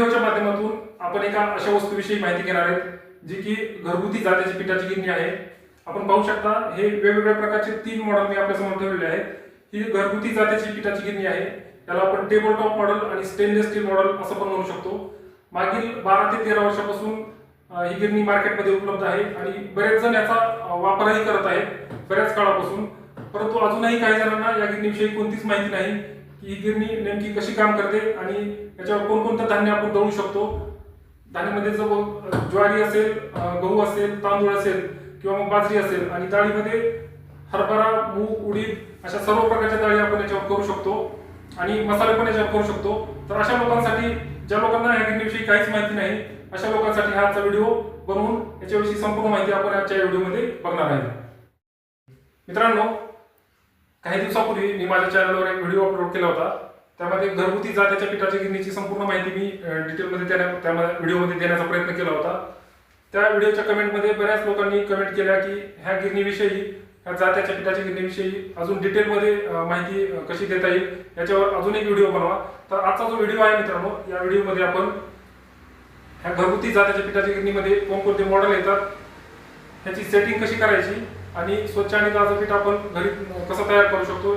माध्यमातून आपण एका अशा वस्तूविषयी माहिती घेणार आहेत जी की घरगुती जातीची पिठाची गिरणी आहे. आपण पाहू शकता हे वेगवेगळ्या प्रकारचे तीन मॉडेल मी आपल्यासमोर ठेवलेले आहेत. ही घरगुती जातीची पिठाची गिरणी आहे. याला आपण टेबल टॉप मॉडेल आणि स्टेनलेस स्टील मॉडेल असं पण म्हणू शकतो. मागील बारा ते तेरा वर्षापासून ही गिरणी मार्केटमध्ये उपलब्ध आहे आणि बरेच जण याचा वापरही करत आहेत बऱ्याच काळापासून. परंतु अजूनही काही जणांना या गिरणीविषयी कोणतीच माहिती नाही. की ही गिरणी नेमकी कशी काम करते आणि याच्यावर कोणकोणतं धान्य आपण दळू शकतो? धान्यामध्ये जर ज्वारी असेल गहू असेल तांदूळ असेल किंवा मग बाजरी असेल आणि डाळीमध्ये हरभरा मूग उडीद अशा सर्व प्रकारच्या डाळी आपण याच्यावर करू शकतो आणि मसाले पण याच्यावर करू शकतो. तर अशा लोकांसाठी ज्या लोकांना या गिरणीविषयी काहीच माहिती नाही अशा लोकांसाठी हा आजचा व्हिडिओ बनवून याच्याविषयी संपूर्ण माहिती आपण आजच्या व्हिडिओमध्ये बघणार आहे मित्रांनो काही दिवसापूर्वी मी माझ्या चॅनलवर एक व्हिडिओ अपलोड केला होता. त्यामध्ये घरगुती जात्याच्या पिठाच्या गिरणीची संपूर्ण माहिती मी डिटेलमध्ये देण्या त्यामध्ये व्हिडिओमध्ये देण्याचा प्रयत्न केला होता. त्या व्हिडिओच्या कमेंटमध्ये बऱ्याच लोकांनी कमेंट केल्या की ह्या गिरणीविषयी ह्या जात्याच्या पिठाच्या गिरणीविषयी अजून डिटेलमध्ये माहिती कशी देता येईल याच्यावर अजून एक व्हिडिओ बनवा. तर आजचा जो व्हिडिओ आहे मित्रांनो या व्हिडिओमध्ये आपण ह्या घरगुती जात्याच्या पिठाच्या गिरणीमध्ये कोणकोणते मॉडेल येतात त्याची सेटिंग कशी करायची आणि स्वच्छ आणि ताजं पीठ आपण घरी कसं तयार करू शकतो?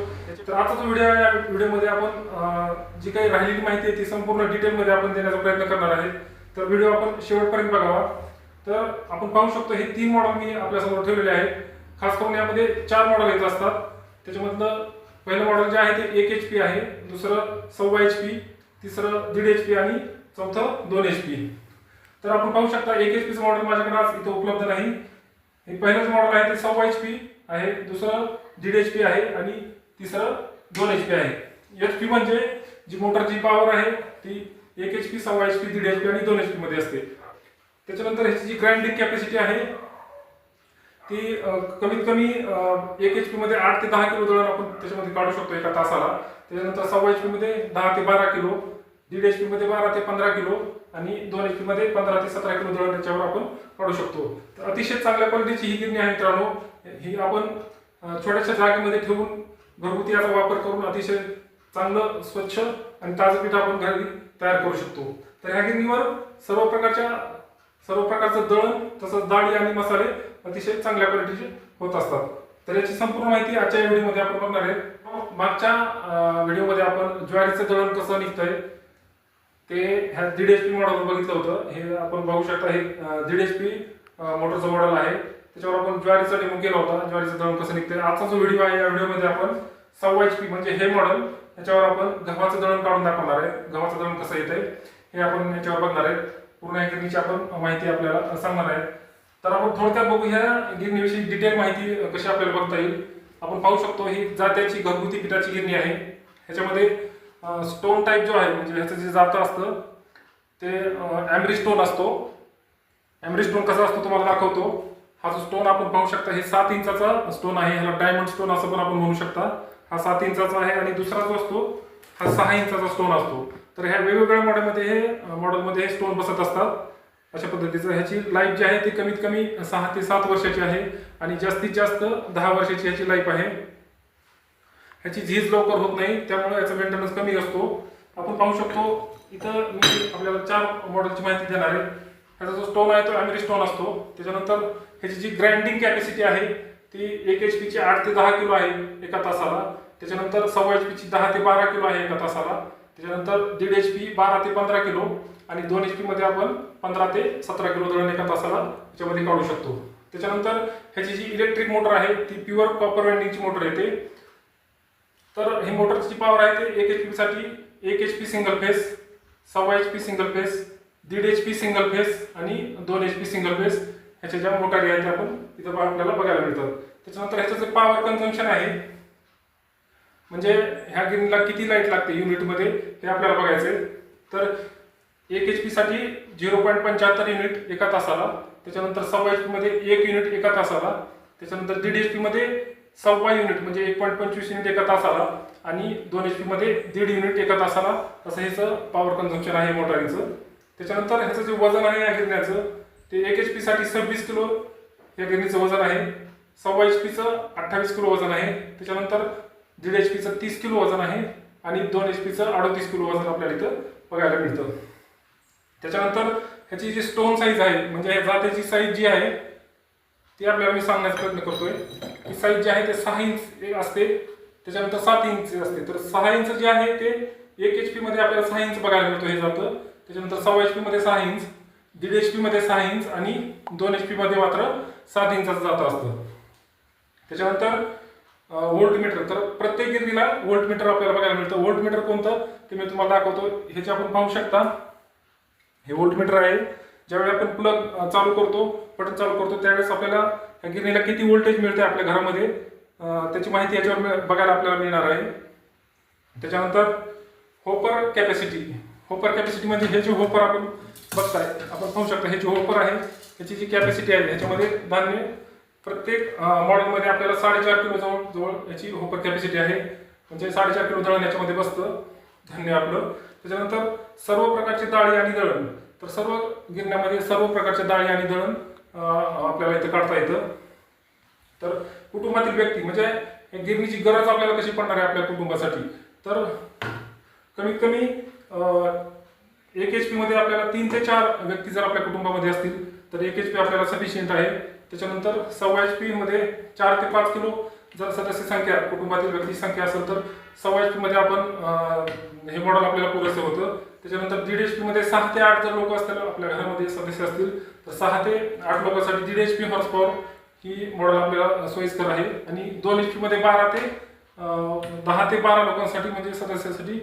तर आजचा जो व्हिडिओ या व्हिडिओमध्ये आपण जी काही राहिलेली माहिती आहे ती संपूर्ण डिटेलमध्ये आपण देण्याचा प्रयत्न करणार आहे. तर व्हिडिओ आपण शेवटपर्यंत बघावा. तर आपण पाहू शकतो हे तीन मॉडेल मी आपल्यासमोर ठेवलेले आहेत. खास करून यामध्ये चार मॉडेल येत असतात. त्याच्यामधलं पहिलं मॉडेल जे आहे ते एक एच पी आहे दुसरं सव्वा एच पी तिसरं दीड एच पी आणि चौथं दोन एच पी तर आपण पाहू शकता एक एच पीचं मॉडेल माझ्याकडे आज इथं उपलब्ध नाही. हे पहिलंच मॉडेल आहे ते सव्वा एच पी आहे दुसरं दीड एच पी आहे आणि तिसरं दोन एच पी आहे. एच पी म्हणजे जी मोटरची पॉवर आहे ती एक एच पी सव्वा एच पी दीड एच पी आणि दोन एच पी मध्ये असते. त्याच्यानंतर ह्याची जी ग्राइंडिंग कॅपॅसिटी आहे ती कमीत कमी एक एच पी मध्ये आठ ते दहा किलो दळण आपण त्याच्यामध्ये काढू शकतो एका तासाला. त्याच्यानंतर सव्वा एच पी मध्ये दहा ते बारा किलो दीड एच पी मध्ये बारा ते पंधरा किलो आणि दोन एच मध्ये पंधरा ते सतरा किलो दळण त्याच्यावर आपण काढू शकतो. तर अतिशय चांगल्या क्वालिटीची ही गिरणी आहे मित्रांनो. ही आपण छोट्याशा जागेमध्ये ठेवून घरगुती याचा वापर करून अतिशय चांगलं स्वच्छ आणि ताजं पीठ आपण घरी तयार करू शकतो. तर ह्या गिरणीवर सर्व प्रकारच्या सर्व प्रकारचं दळण तसंच डाळी आणि मसाले अतिशय चांगल्या क्वालिटीचे होत असतात. तर याची संपूर्ण माहिती आजच्या व्हिडिओमध्ये आपण बघणार आहे. मागच्या व्हिडिओमध्ये आपण ज्वारीचं दळण कसं निघतंय ते ह्या दीड एच पी मॉडेल बघितलं होतं. हे आपण बघू शकता हे दीड एच पी मोटरचं मॉडेल आहे. त्याच्यावर आपण ज्वारीचा डेमो केला होता. ज्वारीचं दळण कसं निघतंय? आजचा जो व्हिडिओ आहे या व्हिडिओमध्ये आपण सव्वा एच पी म्हणजे हे मॉडेल याच्यावर आपण गव्हाचं दळण काढून दाखवणार आहे. गव्हाचं दळण कसं येतंय हे आपण याच्यावर बघणार आहे. पूर्ण या गिरणीची आपण माहिती आपल्याला सांगणार आहे. तर आपण थोडक्यात बघू ह्या गिरणीविषयी डिटेल माहिती कशी आपल्याला बघता येईल. आपण पाहू शकतो ही जात्याची घरगुती पिठाची गिरणी आहे. ह्याच्यामध्ये स्टोन टाईप जो आहे म्हणजे ह्याचं जे जातं असतं ते ॲमरी स्टोन असतो. ॲमरी स्टोन कसा असतो तुम्हाला दाखवतो. हा जो स्टोन आपण पाहू शकता हे सात इंचाचा स्टोन आहे. ह्याला डायमंड स्टोन असं पण आपण म्हणू शकता. हा सात इंचाचा आहे आणि दुसरा जो असतो हा सहा इंचाचा स्टोन असतो. तर ह्या वेगवेगळ्या मॉडेलमध्ये हे मॉडेलमध्ये हे स्टोन बसत असतात. अशा पद्धतीचं. ह्याची लाईफ जी आहे ती कमीत कमी सहा ते सात वर्षाची आहे आणि जास्तीत जास्त दहा वर्षाची ह्याची लाईफ आहे. ह्याची झीज लवकर होत नाही त्यामुळे याचा मेंटेनन्स कमी असतो. आपण पाहू शकतो इथं मी आपल्याला चार मॉडेलची माहिती देणार आहे. ह्याचा जो स्टोन आहे तो अमेरी स्टोन असतो. त्याच्यानंतर ह्याची जी ग्राइंडिंग कॅपॅसिटी आहे ती एक एच पीची आठ ते दहा किलो आहे एका तासाला. त्याच्यानंतर सव्वा एच पीची दहा ते बारा किलो आहे एका तासाला. त्याच्यानंतर दीड एच पी बारा ते पंधरा किलो आणि दोन एच पीमध्ये आपण पंधरा ते सतरा किलो दळण एका तासाला त्याच्यामध्ये काढू शकतो. त्याच्यानंतर ह्याची जी इलेक्ट्रिक मोटर आहे ती प्युअर कॉपर वेंडिंगची मोटर येते तर हे मोटरची पॉवर आहे ते एक एच पीसाठी एक एच पी सिंगल फेस सव्वा एच पी सिंगल फेस दीड एच पी सिंगल फेस आणि दोन एच पी सिंगल फेस ह्याच्या ज्या मोटारी आहेत त्या आपण इथं आपल्याला बघायला मिळतात. त्याच्यानंतर ह्याचं जे पॉवर कन्झम्पशन आहे म्हणजे ह्या गिरणीला किती लाइट लागते युनिटमध्ये हे आपल्याला बघायचं आहे तर एक एच पीसाठी झिरो पॉईंट पंच्याहत्तर युनिट एका तासाला त्याच्यानंतर सव्वा एच पीमध्ये एक युनिट एका तासाला त्याच्यानंतर दीड एच पीमध्ये सव्वा युनिट म्हणजे एक पॉईंट पंचवीस युनिट एका तासाला आणि दोन एच पीमध्ये दीड युनिट एका तासाला असं ह्याचं पॉवर कन्झम्पशन आहे मोटारीचं. त्याच्यानंतर ह्याचं जे वजन आहे या गिरण्याचं ते एक एच पी साठी सव्वीस किलो या गिरणीचं वजन आहे. सव्वा एच पीचं अठ्ठावीस किलो वजन आहे. त्याच्यानंतर दीड एच पीचं तीस किलो वजन आहे आणि दोन एच पीचं अडतीस किलो वजन आपल्याला इथं बघायला मिळतं. त्याच्यानंतर ह्याची जी स्टोन साईज आहे म्हणजे ह्या जातेची साईज जी आहे ती आपल्याला मी सांगण्याचा प्रयत्न करतोय की साईज जे आहे ते सहा इंच असते. त्याच्यानंतर सात इंच असते. तर सहा इंच जे आहे ते एक एच पी मध्ये आपल्याला सहा इंच बघायला मिळतो हे जातं. त्याच्यानंतर सव्वा एच पी मध्ये सहा इंच दीड एच पी मध्ये सहा इंच आणि दोन एच पी मध्ये मात्र सात इंचाचं जातं असतं. त्याच्यानंतर वोल्ट मीटर तर प्रत्येक गिरणीला वोल्ट मीटर आपल्याला बघायला मिळतं. वोल्ट मीटर कोणतं? ते मी तुम्हाला दाखवतो. ह्याचे आपण पाहू शकता. हे वोल्ट मीटर आहे. ज्यावेळी आपण प्लग चालू करतो बटन चालू करतो त्यावेळेस आपल्याला या गिरणीला किती व्होल्टेज मिळते आपल्या घरामध्ये त्याची माहिती याच्यावर बघायला आपल्याला मिळणार आहे. त्याच्यानंतर होपर कॅपॅसिटी होपर कॅपॅसिटी म्हणजे हे जे होपर आपण बघताय आपण पाहू शकता हे जे होपर आहे त्याची जी कॅपॅसिटी आहे ह्याच्यामध्ये धान्य प्रत्येक मॉडेलमध्ये आपल्याला साडेचार किलो जवळ जवळ याची होपर कॅपॅसिटी आहे. म्हणजे साडेचार किलो दळण याच्यामध्ये बसतं धान्य आपलं. त्याच्यानंतर सर्व प्रकारची डाळी आणि दळण. तर सर्व गिरण्यामध्ये सर्व प्रकारच्या डाळी आणि दळण आपल्याला इथं काढता येतं. तर कुटुंबातील व्यक्ती म्हणजे गिरणीची गरज आपल्याला कशी पडणार आहे आपल्या कुटुंबासाठी? तर कमीत कमी एक एच पी मध्ये आपल्याला तीन ते चार व्यक्ती जर आपल्या कुटुंबामध्ये असतील तर एक एच पी आपल्याला सफिशियंट आहे. त्याच्यानंतर सव्वा एच पी मध्ये चार ते पाच किलो जर सदस्य संख्या कुटुंबातील व्यक्ती संख्या असेल तर सव्वा एच पी मध्ये आपण हे मॉडेल आपल्याला पुरेसं होतं. त्याच्यानंतर दीड एच पीमध्ये सहा ते आठ जर लोक असतील आपल्या घरामध्ये सदस्य असतील तर सहा ते आठ लोकांसाठी दीड एच पी हॉर्स पॉवर ही मॉडेल आपल्याला सोयीस्कर आहे. आणि दोन एच पी मध्ये बारा ते दहा ते बारा लोकांसाठी म्हणजे सदस्यासाठी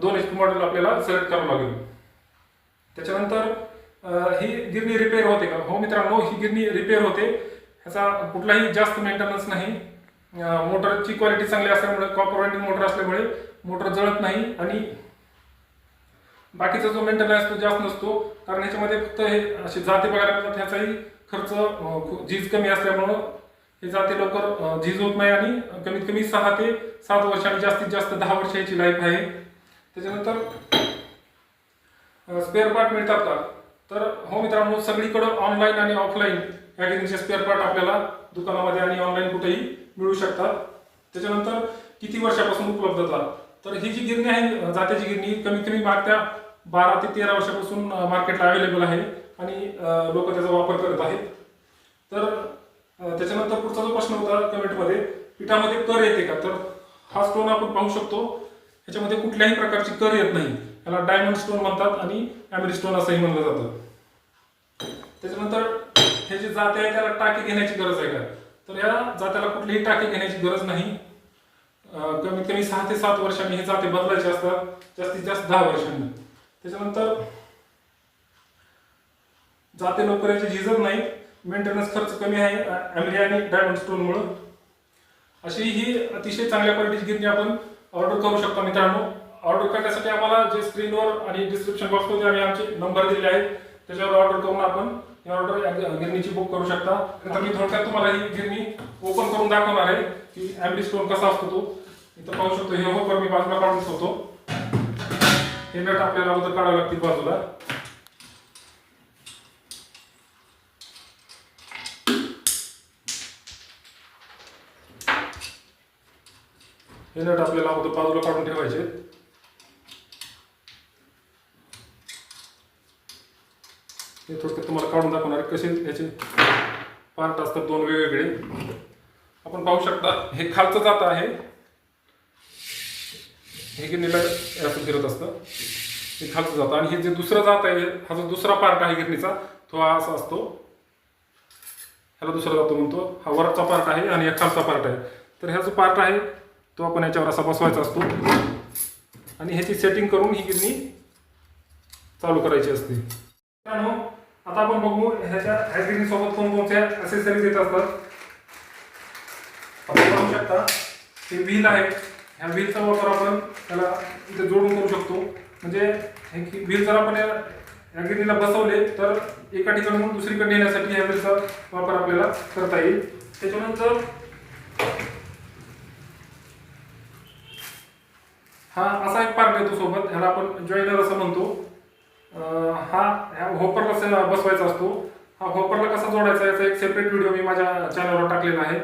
दोन एच पी मॉडेल आपल्याला सिलेक्ट करावं लागेल. त्याच्यानंतर ही गिरणी रिपेअर होते का? हो मित्रांनो ही गिरणी रिपेअर होते. ह्याचा कुठलाही जास्त मेंटेनन्स नाही. मोटरची क्वालिटी चांगली असल्यामुळे कॉपर वाइंडिंग मोटर असल्यामुळे मोटर जळत नाही आणि बाकीचा जो मेंटेनन्स तो जास्त नसतो. कारण ह्याच्यामध्ये फक्त हे असे जाते बघायला मिळतात ह्याचाही खर्च झीज कमी असल्यामुळं हे जाते लवकर झीज होत नाही आणि कमीत कमी सहा ते सात वर्ष आणि जास्तीत जास्त दहा वर्ष याची लाईफ आहे. त्याच्यानंतर स्पेअर पार्ट मिळतात का? तर हो मित्रांनो सगळीकडं ऑनलाईन आणि ऑफलाईन या गिरणीचे स्पेअर पार्ट आपल्याला दुकानामध्ये आणि ऑनलाईन कुठेही मिळू शकतात. त्याच्यानंतर किती वर्षापासून उपलब्धता? तर ही जी गिरणी आहे जात्याची गिरणी कमीत कमी मागच्या बारा ते तेरा वर्षापासून मार्केटला अवेलेबल आहे आणि लोक त्याचा वापर करत आहेत. तर त्याच्यानंतर पुढचा जो प्रश्न होता कमेंटमध्ये पिठामध्ये कर येते का? तर हा स्टोन आपण पाहू शकतो. ह्याच्यामध्ये कुठल्याही प्रकारची कर येत नाही. याला डायमंड स्टोन म्हणतात आणि एमरी स्टोन असंही म्हणलं जातं. त्याच्यानंतर हे जे जाते आहे त्याला टाके घेण्याची गरज आहे का? तर या जात्याला कुठलीही टाके घेण्याची गरज नाही. कमीत कमी सहा ते सात वर्षांनी हे जाते बदलायचे असतात. जास्तीत जास्त दहा वर्षांनी. त्याच्यानंतर जाते लवकर झिजत नाही. मेंटेनन्स खर्च कमी आहे. ॲमेरी आणि डायमंड स्टोनमुळं अशी ही अतिशय चांगल्या क्वालिटीची गिरणी आपण ऑर्डर करू शकता मित्रांनो. ऑर्डर करण्यासाठी आम्हाला जे स्क्रीनवर आणि डिस्क्रिप्शन बॉक्समध्ये आम्ही आमचे नंबर दिले आहेत त्याच्यावर ऑर्डर करून आपण या ऑर्डर गिरणीची बुक करू शकता. तर मी थोडक्यात तुम्हाला ही गिरणी ओपन करून दाखवणार आहे की ॲम्बली स्टोन कसा असतो तो. इथं पाहू शकतो हे होपर मी बाजूला काढून ठेवतो. हे नट आपल्याला अगोदर काढावं लागतील बाजूला. हे नट आपल्याला अगोदर बाजूला काढून ठेवायचे. हे थोडक्यात तुम्हाला काढून दाखवणार आहे. कसे याचे पार्ट असतात दोन वेगवेगळे. आपण पाहू शकता हे खालचं जात आहे. हे गिरणीला यातून फिरत असतं. हे खालचं जातं आणि हे जे दुसरं जात आहे हा जो दुसरा पार्ट आहे गिरणीचा तो हा असा असतो. ह्याला दुसरा जातो म्हणतो. हा वरचा पार्ट आहे आणि हा खालचा पार्ट आहे. तर ह्या जो पार्ट आहे तो आपण याच्यावर असा बसवायचा असतो. आणि ह्याची सेटिंग करून ही गिरणी चालू करायची असते. आता आपण बघू ह्याच्या ह्या सोबत कोणकोणत्या असेसरीज येत असतात. आपण पाहू शकता हे व्हील आहे. ह्या व्हीलचा वापर आपण त्याला इथे जोडून करू शकतो. म्हणजे हे व्हील जर आपण या गिरणीला बसवले तर एका ठिकाणून दुसरीकडे नेण्यासाठी ह्या व्हीलचा वापर आपल्याला करता येईल. त्याच्यानंतर हा असा एक पार्ट येतो सोबत. ह्याला आपण जॉईनर असं म्हणतो. हा ह्या होपरला कसं बसवायचा असतो. हा होपरला कसा जोडायचा याचा एक सेपरेट व्हिडिओ मी माझ्या चॅनलवर टाकलेला आहे.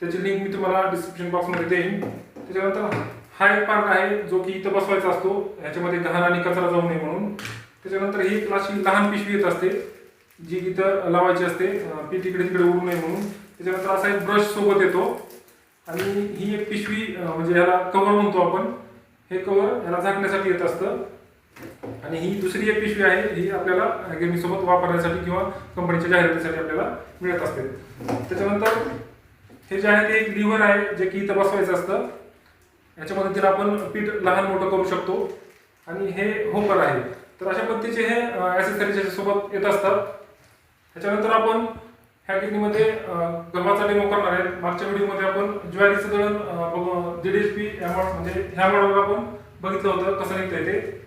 त्याची लिंक मी तुम्हाला डिस्क्रिप्शन बॉक्समध्ये देईन. त्याच्यानंतर हा एक पार्ट आहे जो की इथं बसवायचा असतो. ह्याच्यामध्ये घाण आणि कचरा जाऊ नये म्हणून. त्याच्यानंतर ही एक अशी लहान पिशवी येत असते जी इथं लावायची असते. अं, तिकडे तिकडे उडू नये म्हणून. त्याच्यानंतर असा एक ब्रश सोबत येतो. आणि ही एक पिशवी म्हणजे ह्याला कवर म्हणतो आपण. हे कवर ह्याला झाकण्यासाठी येत असतं. आणि ही दुसरी एक पिशवी आहे ही आपल्याला गेमिंगसोबत वापरण्यासाठी किंवा कंपनीच्या जाहिरातीसाठी आपल्याला मिळत असते. त्याच्यानंतर हे जे आहे ते एक लिव्हर आहे जे की इथं बसवायचं असतं. याच्या मदतीने आपण पीठ लहान मोठं करू शकतो. आणि हे होपर आहे. तर अशा पद्धतीचे हे ॲसेसरीज सोबत येत असतात. त्याच्यानंतर आपण ह्या किडनीमध्ये अं, गव्हाचा डेमो करणार आहे. मागच्या व्हिडिओमध्ये आपण ज्वारीचं दळण दीड एच पी म्हणजे ह्या मॉडेलवर आपण बघितलं होतं कसं निघतं ते.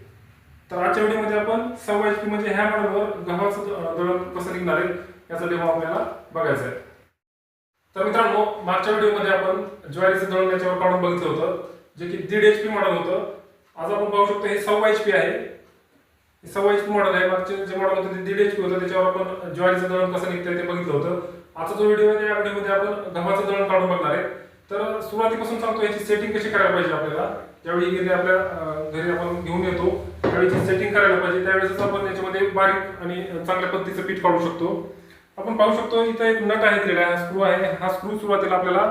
तर आजच्या व्हिडिओमध्ये आपण सव्वा एच पी म्हणजे ह्या मॉडेलवर गव्हाचं दळण कसं निघणार आहे याचा डेमो आपल्याला बघायचा आहे. तर मित्रांनो मागच्या व्हिडिओमध्ये आपण ज्वारीचं दळण याच्यावर काढून बघितलं होतं जे की दीड एच पी मॉडेल होतं. आज आपण पाहू शकतो हे सव्वा एच पी आहे. हे सव्वा एच पी मॉडेल आहे. मागचे जे मॉडेल होतं ते दीड एच पी होतं. त्याच्यावर आपण ज्वारीचं दळण कसं निघतंय ते बघितलं होतं. आजचा जो व्हिडिओ आहे या व्हिडिओमध्ये आपण गव्हाचं दळण काढून बघणार आहे. तर सुरुवातीपासून सांगतो याची सेटिंग कशी करायला पाहिजे आपल्याला? ज्यावेळी गिरी आपल्या घरी आपण घेऊन येतो त्यावेळी सेटिंग करायला पाहिजे. त्यावेळेस आपण याच्यामध्ये बारीक आणि चांगल्या पद्धतीचं पीठ काढू शकतो. आपण पाहू शकतो इथं एक नट आहे दिलेला हा स्क्रू आहे. हा स्क्रू सुरुवातीला आपल्याला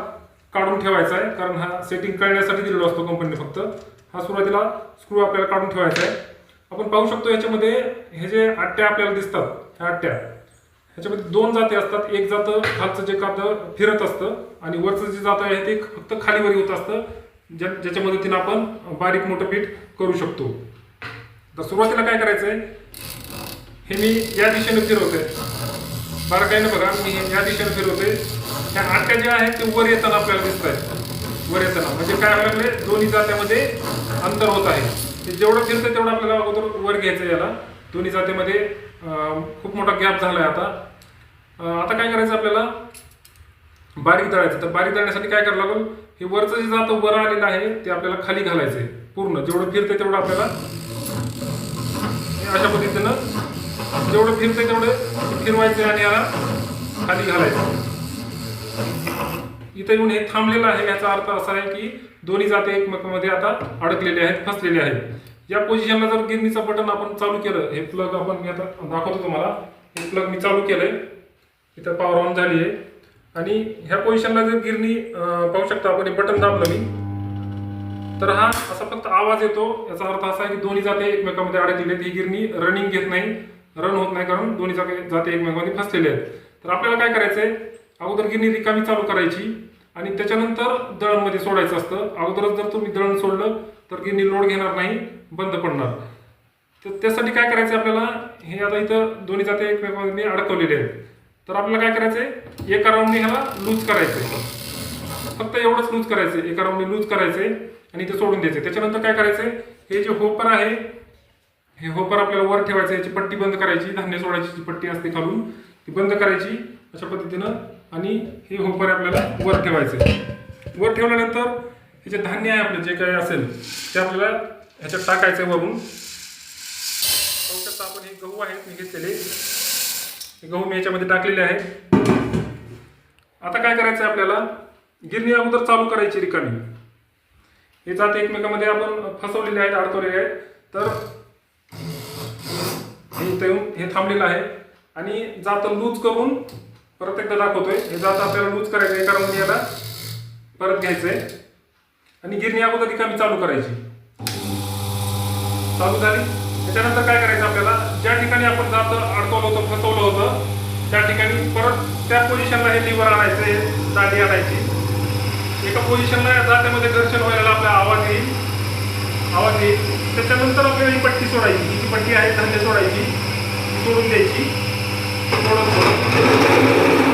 काढून ठेवायचा आहे कारण हा सेटिंग करण्यासाठी दिलेला असतो कंपनीने फक्त. हा सुरुवातीला स्क्रू आपल्याला काढून ठेवायचा आहे. आपण पाहू शकतो याच्यामध्ये हे जे आट्ट्या आपल्याला दिसतात ह्या आट्ट्या ह्याच्यामध्ये दोन जाती असतात. एक जात खालचं जे कात फिरत असतं आणि वरचं जे जात आहे ते फक्त खालीवर होत असतं. ज्या ज्याच्या मदतीने आपण बारीक मोठं पीठ करू शकतो. तर सुरुवातीला काय करायचं आहे हे मी या दिशेने फिरवते बारकाईनं बघा मी या दिशेने फिरवते ह्या आट्या ज्या आहेत ते वर येताना आपल्याला दिसत आहेत वर येताना. म्हणजे काय व्हायला लागले दोन्ही जात्यामध्ये अंतर होत आहे. ते जेवढं फिरतं तेवढं आपल्याला अगोदर वर घ्यायचं याला. दोन्ही जात्यामध्ये खूप मोठा गॅप झाला आहे आता आता काय करायचं आपल्याला? बारीक दळायचं तर बारीक दळण्यासाठी काय करावं लागेल? हे वरचं जे जातं वर आलेलं आहे ते आपल्याला खाली घालायचं आहे. पूर्ण. जेवढं फिरतंय तेवढं आपल्याला अशा पद्धतीनं जेवढं फिरतंय तेवढं फिरवायचं आणि याला खाली घालायचं इथं येऊन हे थांबलेलं आहे. याचा अर्थ असा आहे की दोन्ही जाते एकमेकांमध्ये आता अडकलेले आहेत फसलेले आहेत. या पोझिशनला जर गिरणीचं बटन आपण चालू केलं हे प्लग आपण मी आता दाखवतो तुम्हाला. हे प्लग मी चालू केलंय. इथं पॉवर ऑन झाली आहे. आणि ह्या पोझिशनला जर गिरणी पाहू शकता आपण हे बटन दाबलं मी. तर हा असा फक्त आवाज येतो. याचा अर्थ असा आहे की दोन्ही जाते एकमेकांमध्ये अडकलेले आहेत. ही गिरणी रनिंग घेत नाही रन होत नाही कारण दोन्ही जाते जाते एकमेकांमध्ये फसलेले आहेत. तर आपल्याला काय करायचंय? अगोदर गिरणी रिकामी चालू करायची आणि त्याच्यानंतर दळणमध्ये सोडायचं असतं. अगोदरच जर तुम्ही दळण सोडलं तर गिरणी लोड घेणार नाही बंद पडणार. तर त्यासाठी काय करायचं आपल्याला? हे आता इथं दोन्ही जाते एकमेकांमध्ये अडकवलेले आहेत. तर आपल्याला काय करायचंय? एका राऊंडने ह्याला लूज करायचंय. फक्त एवढंच लूज करायचंय. एका राऊंडने लूज करायचंय आणि ते सोडून द्यायचं त्याच्यानंतर काय करायचंय? हे जे होपर आहे हे होपर आपल्याला वर ठेवायचं याची पट्टी बंद करायची धान्य सोडायची जी पट्टी असते खालून ती बंद करायची अशा पद्धतीनं आणि हे होपर आपल्याला वर ठेवायचं वर ठेवल्यानंतर हे जे धान्य आहे आपलं जे काही असेल ते आपल्याला ह्याच्यात टाकायचं वरून. पाहू शकता आपण हे गहू आहेत मी घेतलेले. हे गहू मी याच्यामध्ये टाकलेले आहे. आता काय करायचं आहे आपल्याला? गिरणी अगोदर चालू करायची रिकामी. हे जाते एकमेकामध्ये आपण फसवलेले आहेत अडकवलेले आहेत. तर हे येऊन हे थांबलेलं आहे. आणि जात लूज करून परत एकदा दाखवतोय. हे जात आपल्याला लूज करायचं आहे राऊंड याला परत घ्यायचंय. आणि गिरणी अगोदर रिकामी चालू करायची. चालू झाली? त्यानंतर काय करायचं आपल्याला? ज्या ठिकाणी आपण जात अडकवलं होतं फसवलं होतं त्या ठिकाणी परत त्या पोझिशनला हे लिव्हर आणायचं हे दाढी आणायची. एका पोझिशनला जात्यामध्ये घर्षण व्हायला आपला आवाज येईल. आवाज येईल. त्याच्यानंतर आपल्याला ही पट्टी सोडायची. ही जी पट्टी आहे धान्य सोडायची सोडून ती सोडून.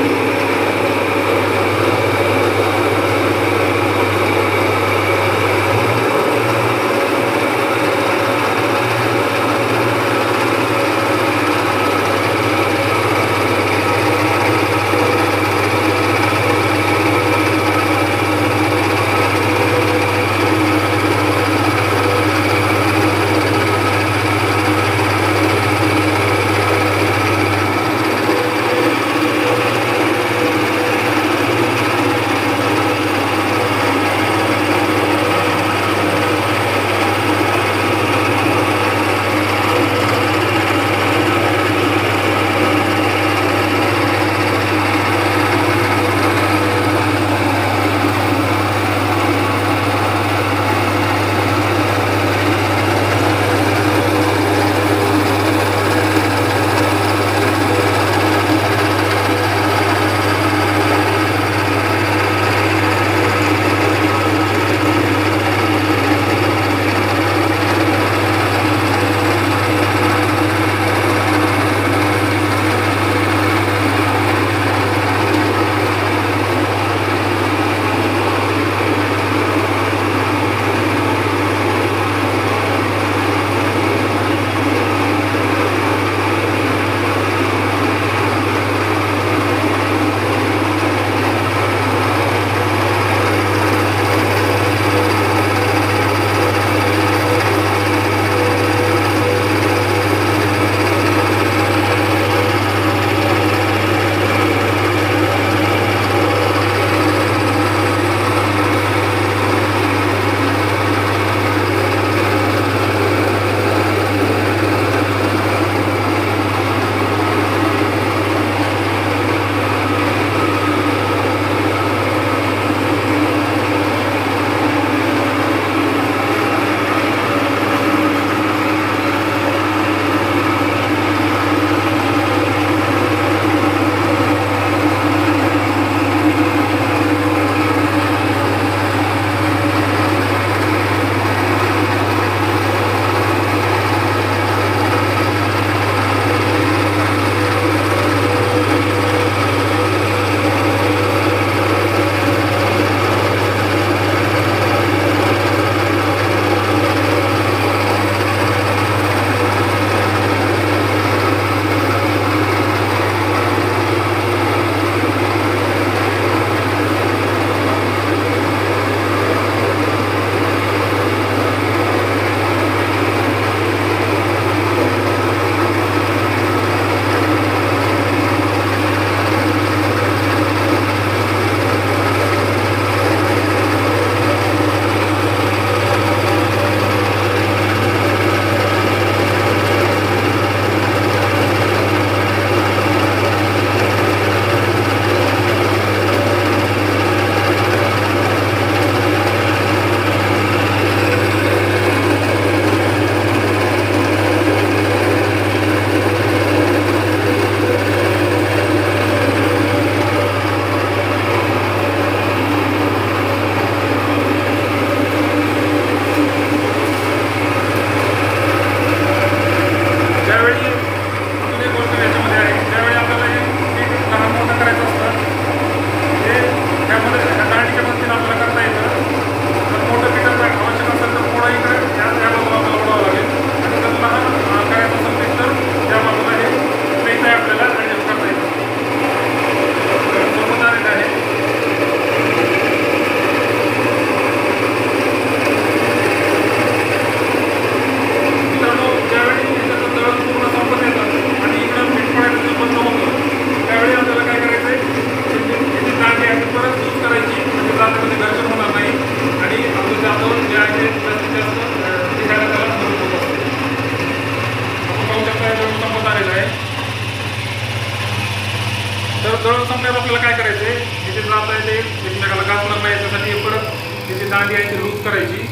आपल्याला काय करायचं आहे तिथे जाता येते. एकमेकाला गाठणार नाही याच्यासाठी परत तिथे दांडी आहे ती लूज करायची.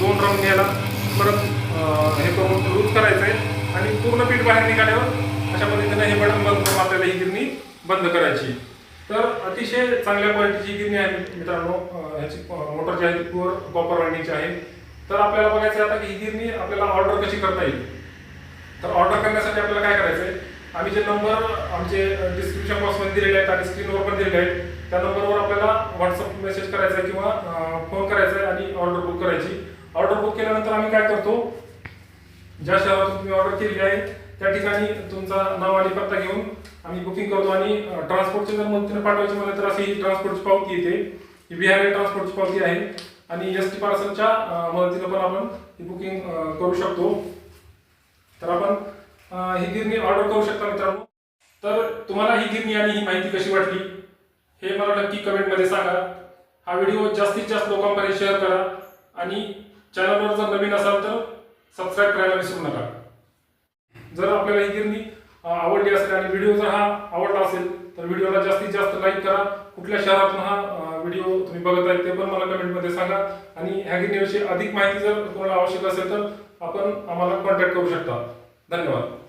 दोन राऊंड घ्यायला परत हे करून लूज करायचं आहे आणि पूर्ण पीठ बाहेर निघाल्यावर अशा पद्धतीने हे बटन बंद करून आपल्याला ही गिरणी बंद करायची. तर अतिशय चांगल्या क्वालिटीची गिरणी आहे मित्रांनो. ह्याची मोटर जी आहे ती प्युअर कॉपर वाढणीची आहे. तर आपल्याला बघायचं आहे आता की ही गिरणी आपल्याला ऑर्डर कशी करता येईल? तर ऑर्डर करण्यासाठी आपल्याला काय करायचं आहे आम्ही जे नंबर आमचे डिस्क्रिप्शन बॉक्समध्ये दिलेले आहेत आणि स्क्रीनवर पण दिलेले आहेत त्या नंबरवर आपल्याला व्हॉट्सअप मेसेज करायचा आहे किंवा फोन करायचा आहे आणि ऑर्डर बुक करायची. ऑर्डर बुक केल्यानंतर आम्ही काय करतो ज्या शहरातून तुम्ही ऑर्डर केलेली आहे त्या ठिकाणी तुमचा नाव आणि पत्ता घेऊन आम्ही बुकिंग करतो आणि ट्रान्सपोर्टचे जर मदतीने पाठवायचे म्हणलं तर अशी ही ट्रान्सपोर्टची पावती येते. ही बिहार ट्रान्सपोर्टची पावती आहे. आणि एस टी पार्सलच्या मदतीनं पण आपण ही बुकिंग करू शकतो. तर आपण ही गिरणी ऑर्डर करू शकता मित्रांनो. तर तुम्हाला ही गिरणी आणि ही माहिती कशी वाटली हे मला नक्की कमेंटमध्ये सांगा. हा व्हिडिओ जास्तीत जास्त लोकांपर्यंत शेअर करा आणि चॅनलवर जर नवीन असाल तर सबस्क्राईब करायला विसरू नका. जर आपल्याला ही गिरणी आवडली असेल आणि व्हिडिओ जर हा आवडला असेल तर व्हिडिओला जास्तीत जास्त लाईक करा. कुठल्या शहरातून हा व्हिडिओ तुम्ही बघत आहे ते पण मला कमेंटमध्ये सांगा. आणि ह्या गिरणीविषयी अधिक माहिती जर तुम्हाला आवश्यक असेल तर आपण आम्हाला कॉन्टॅक्ट करू शकता. धन्यवाद.